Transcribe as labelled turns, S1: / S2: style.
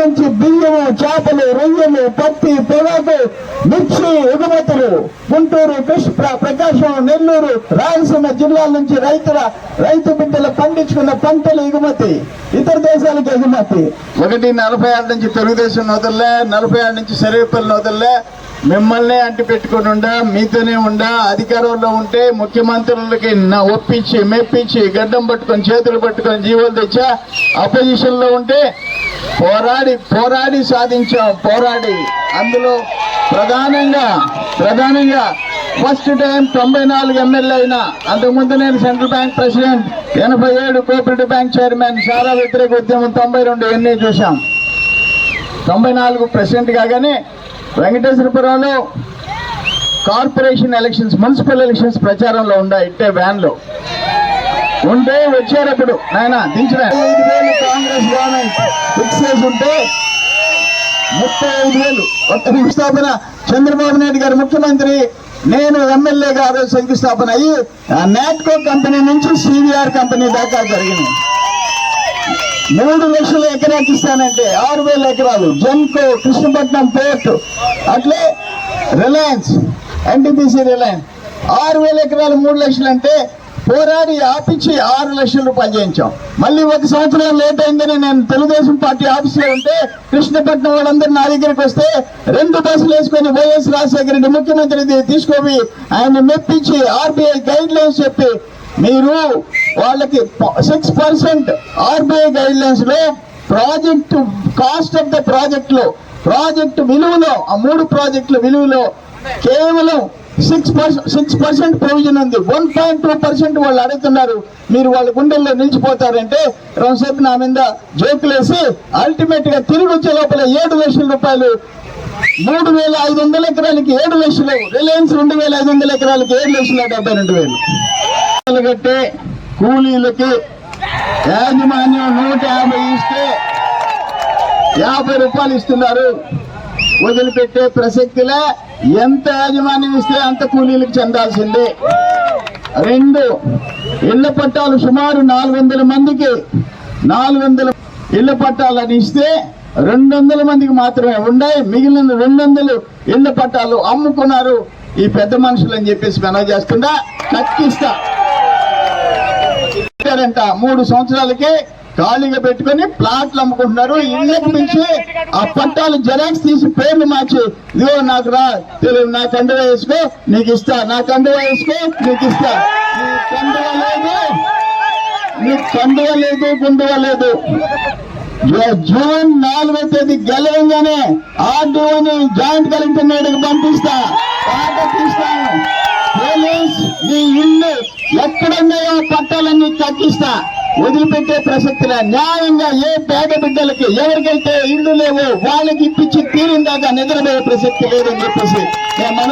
S1: నుంచి బియ్యము చేపలు రొయ్యలు పత్తి పొగాకు మిర్చి ఎగుమతులు. గుంటూరు కృష్ణ ప్రకాశం నెల్లూరు రాయలసీమ జిల్లాల నుంచి రైతుల రైతు బిడ్డలు పండించుకున్న పంటలు ఎగుమతి. ఇతర దేశాలకు ఎగుమతి. ఒకటి నలభై ఆరు నుంచి తెలుగుదేశం నోదల్లే నలభై ఆరు నుంచి సర్వేపల్లి నోదల్లే మిమ్మల్ని అంటి పెట్టుకుని ఉండా మీతోనే ఉండా అధికారంలో ఉంటే ముఖ్యమంత్రులకి నా ఒప్పించి మెప్పించి గడ్డం పట్టుకొని చేతులు పట్టుకొని జీవోలు తెచ్చా. అపోజిషన్లో ఉంటే పోరాడి పోరాడి సాధించాం పోరాడి. అందులో ప్రధానంగా ప్రధానంగా ఫస్ట్ టైం తొంభై నాలుగు ఎమ్మెల్యే అయినా అంతకుముందు నేను సెంట్రల్ బ్యాంక్ ప్రెసిడెంట్ ఎనభై ఏడు కోఆపరేటివ్ బ్యాంక్ చైర్మన్ సారా వ్యతిరేక ఉద్యమం తొంభై రెండు ఎన్ని చూసాం తొంభై నాలుగు ప్రెసిడెంట్ కాగానే వెంకటేశ్వరపురంలో కార్పొరేషన్ ఎలక్షన్స్ మున్సిపల్ ఎలక్షన్స్ ప్రచారంలో ఉన్నాయి ఇట్టే వ్యాన్లో. ఉంటే వచ్చేటప్పుడు నాయన దించిన ఐదు వేలు కాంగ్రెస్ గవర్నమెంట్ ఫిక్స్ చేసి ఉంటే ముప్పై ఐదు వేలు. కొత్త శంకుస్థాపన చంద్రబాబు నాయుడు గారు ముఖ్యమంత్రి నేను ఎమ్మెల్యే గారు శంకుస్థాపన అయ్యి ఆ నాట్కో కంపెనీ నుంచి సివిఆర్ కంపెనీ దాకా జరిగింది. మూడు లక్షల ఎకరాకి ఇస్తానంటే ఆరు వేల ఎకరాలు. జెన్కో కృష్ణపట్నం పోర్ట్. అట్లే రిలయన్స్ ఎన్టీపీసీ రిలయన్స్. ఆరు వేల ఎకరాలు మూడు లక్షలు అంటే పోరాడి ఆపించి ఆరు లక్షల రూపాయలు చేయించాం. మళ్ళీ ఒక సంవత్సరం లేట్ అయిందని నేను తెలుగుదేశం పార్టీ ఆఫీసులో ఉంటే కృష్ణపట్నం వాళ్ళందరూ నా దగ్గరికి వస్తే రెండు బస్సులు వేసుకొని వైఎస్ రాజశేఖర రెడ్డి ముఖ్యమంత్రి తీసుకొని ఆయన మెప్పించి ఆర్బీఐ గైడ్ లైన్స్ చెప్పి మీరు వాళ్ళకి సిక్స్ పర్సెంట్ ఆర్బీఐ గైడ్ లైన్స్లో ప్రాజెక్ట్ కాస్ట్ ఆఫ్ ద ప్రాజెక్ట్లో ప్రాజెక్ట్ విలువలో ఆ మూడు ప్రాజెక్టుల విలువలో కేవలం six percent six percent provision ఉంది. వన్ పాయింట్ టూ పర్సెంట్ వాళ్ళు అడుగుతున్నారు. మీరు వాళ్ళ గుండెల్లో నిలిచిపోతారంటే రోజుసేపు నా మీద జోకులేసి అల్టిమేట్గా తిరిగి వచ్చే లోపల ఏడు లక్షల రూపాయలు. మూడు వేల ఐదు వందల ఎకరాలకి ఏడు లక్షలు. రిలయన్స్ రెండు వేల ఐదు వందల ఎకరాలకి ఏడు లక్షల డెబ్బై రెండు వేలు. కట్టే కూలీలకి యాజమాన్యం నూట యాభై ఇస్తే యాభై రూపాయలు ఇస్తున్నారు. వదిలిపెట్టే ప్రసక్తిలే ఎంత యాజమాన్యం ఇస్తే అంత కూలీలకు చెందాల్సిందే. రెండు ఇళ్ళ పట్టాలు సుమారు నాలుగు మందికి నాలుగు ఇళ్ళ పట్టాలని ఇస్తే రెండు వందల మందికి మాత్రమే ఉన్నాయి మిగిలిన రెండు వందలు ఇళ్ళ పట్టాలు అమ్ముకున్నారు ఈ పెద్ద మనుషులు అని చెప్పేసి మనవి చేస్తుందా? కక్కిస్తా. మూడు సంవత్సరాలకి ఖాళీగా పెట్టుకొని ప్లాట్లు అమ్ముకుంటున్నారు. ఇళ్ళకి మించి ఆ పట్టాలు జెరాక్స్ తీసి పేర్లు మార్చి ఇదిగో నాకు రా తెలుగు నా కండువా వేసుకో నీకు ఇస్తా నా కండువా వేసుకో నీకు ఇస్తా. నీ కండువా లేదు కండువా లేదు గుండువా లేదు. జూ- జూన్ నాలుగో తేదీ గెలవంగానే ఆర్డీఓని జాయింట్ కలెక్టర్ నాయుడుకి పంపిస్తా పాట తీస్తాను. పోలీస్ నీ ఇల్లు ఎక్కడున్నాయో పట్టాలన్నీ తగ్గిస్తా. వదిలిపెట్టే ప్రసక్తిలో న్యాయంగా ఏ పేద బిడ్డలకి ఎవరికైతే ఇల్లు లేవో వాళ్ళకి ఇప్పించి తీరిందాకా నిద్రపోయే ప్రసక్తి లేదని చెప్పేసి